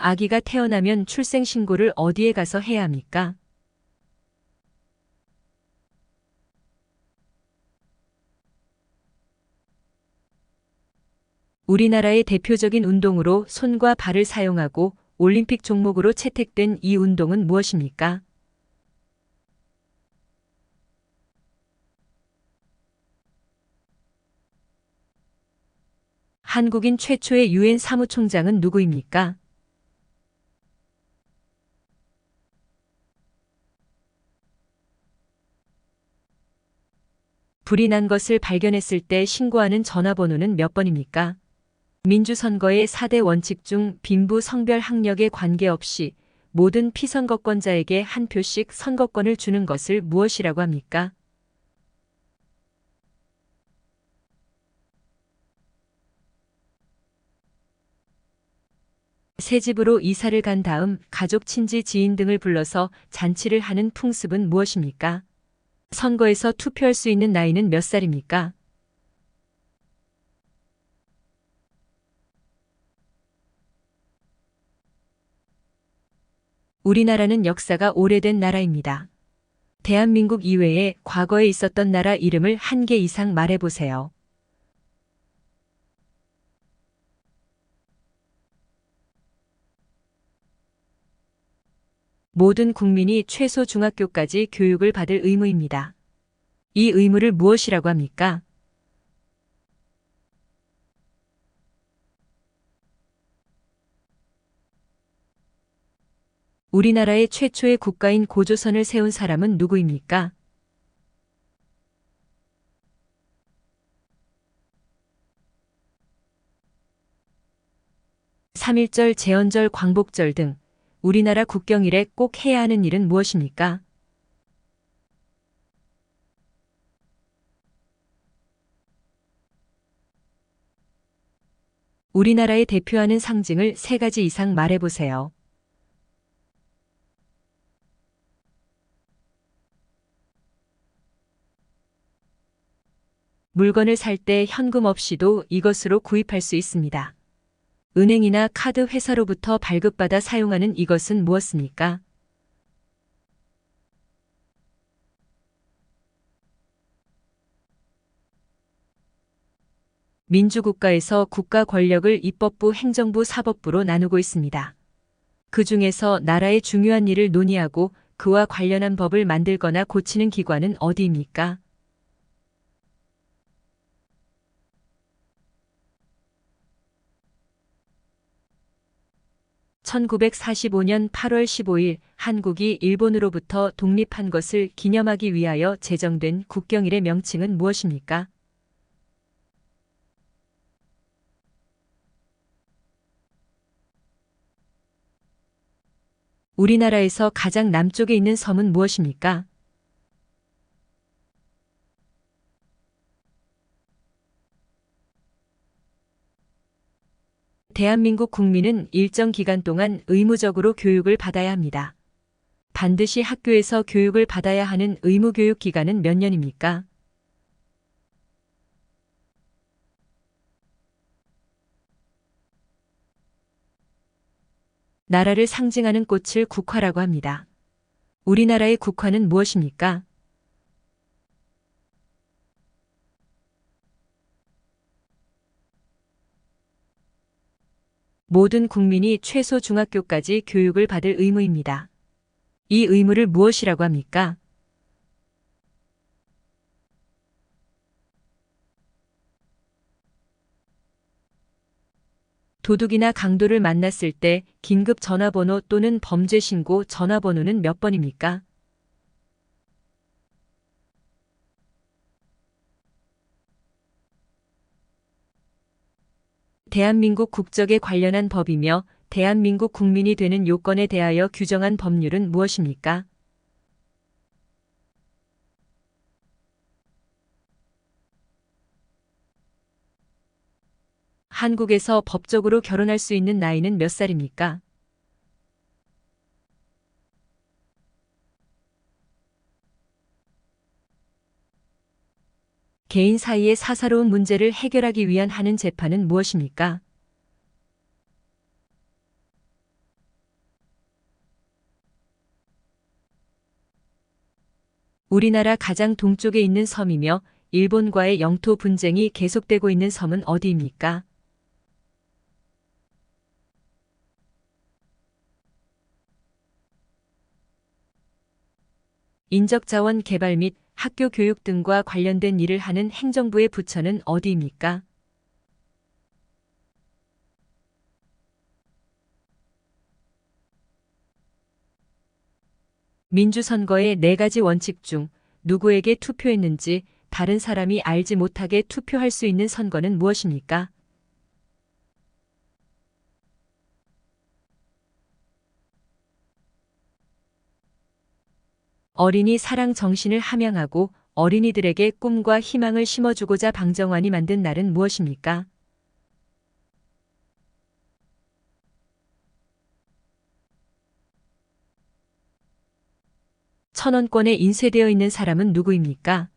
아기가 태어나면 출생신고를 어디에 가서 해야 합니까? 우리나라의 대표적인 운동으로 손과 발을 사용하고 올림픽 종목으로 채택된 이 운동은 무엇입니까? 한국인 최초의 유엔 사무총장은 누구입니까? 불이 난 것을 발견했을 때 신고하는 전화번호는 몇 번입니까? 민주선거의 4대 원칙 중 빈부 성별 학력에 관계없이 모든 피선거권자에게 한 표씩 선거권을 주는 것을 무엇이라고 합니까? 새 집으로 이사를 간 다음 가족, 친지, 지인 등을 불러서 잔치를 하는 풍습은 무엇입니까? 선거에서 투표할 수 있는 나이는 몇 살입니까? 우리나라는 역사가 오래된 나라입니다. 대한민국 이외에 과거에 있었던 나라 이름을 한 개 이상 말해보세요. 모든 국민이 최소 중학교까지 교육을 받을 의무입니다. 이 의무를 무엇이라고 합니까? 우리나라의 최초의 국가인 고조선을 세운 사람은 누구입니까? 삼일절 제헌절, 광복절 등 우리나라 국경 일에 꼭 해야 하는 일은 무엇입니까? 우리나라의 대표하는 상징을 세 가지 이상 말해보세요. 물건을 살 때 현금 없이도 이것으로 구입할 수 있습니다. 은행이나 카드 회사로부터 발급받아 사용하는 이것은 무엇입니까? 민주국가에서 국가 권력을 입법부, 행정부, 사법부로 나누고 있습니다. 그 중에서 나라의 중요한 일을 논의하고 그와 관련한 법을 만들거나 고치는 기관은 어디입니까? 1945년 8월 15일 한국이 일본으로부터 독립한 것을 기념하기 위하여 제정된 국경일의 명칭은 무엇입니까? 우리나라에서 가장 남쪽에 있는 섬은 무엇입니까? 대한민국 국민은 일정 기간 동안 의무적으로 교육을 받아야 합니다. 반드시 학교에서 교육을 받아야 하는 의무교육 기간은 몇 년입니까? 나라를 상징하는 꽃을 국화라고 합니다. 우리나라의 국화는 무엇입니까? 모든 국민이 최소 중학교까지 교육을 받을 의무입니다. 이 의무를 무엇이라고 합니까? 도둑이나 강도를 만났을 때 긴급 전화번호 또는 범죄 신고 전화번호는 몇 번입니까? 대한민국 국적에 관련한 법이며 대한민국 국민이 되는 요건에 대하여 규정한 법률은 무엇입니까? 한국에서 법적으로 결혼할 수 있는 나이는 몇 살입니까? 개인 사이의 사사로운 문제를 해결하기 위한 하는 재판은 무엇입니까? 우리나라 가장 동쪽에 있는 섬이며 일본과의 영토 분쟁이 계속되고 있는 섬은 어디입니까? 인적자원 개발 및 학교 교육 등과 관련된 일을 하는 행정부의 부처는 어디입니까? 민주선거의 네 가지 원칙 중 누구에게 투표했는지 다른 사람이 알지 못하게 투표할 수 있는 선거는 무엇입니까? 어린이 사랑 정신을 함양하고 어린이들에게 꿈과 희망을 심어주고자 방정환이 만든 날은 무엇입니까? 천원권에 인쇄되어 있는 사람은 누구입니까?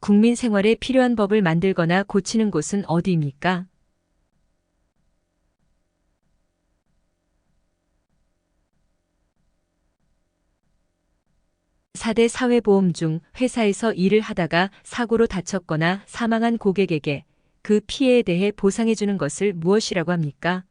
국민 생활에 필요한 법을 만들거나 고치는 곳은 어디입니까? 사대 사회보험 중 회사에서 일을 하다가 사고로 다쳤거나 사망한 고객에게 그 피해에 대해 보상해주는 것을 무엇이라고 합니까?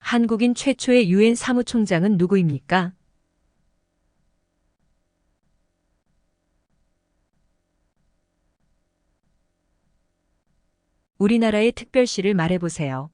한국인 최초의 유엔 사무총장은 누구입니까? 우리나라의 특별시를 말해보세요.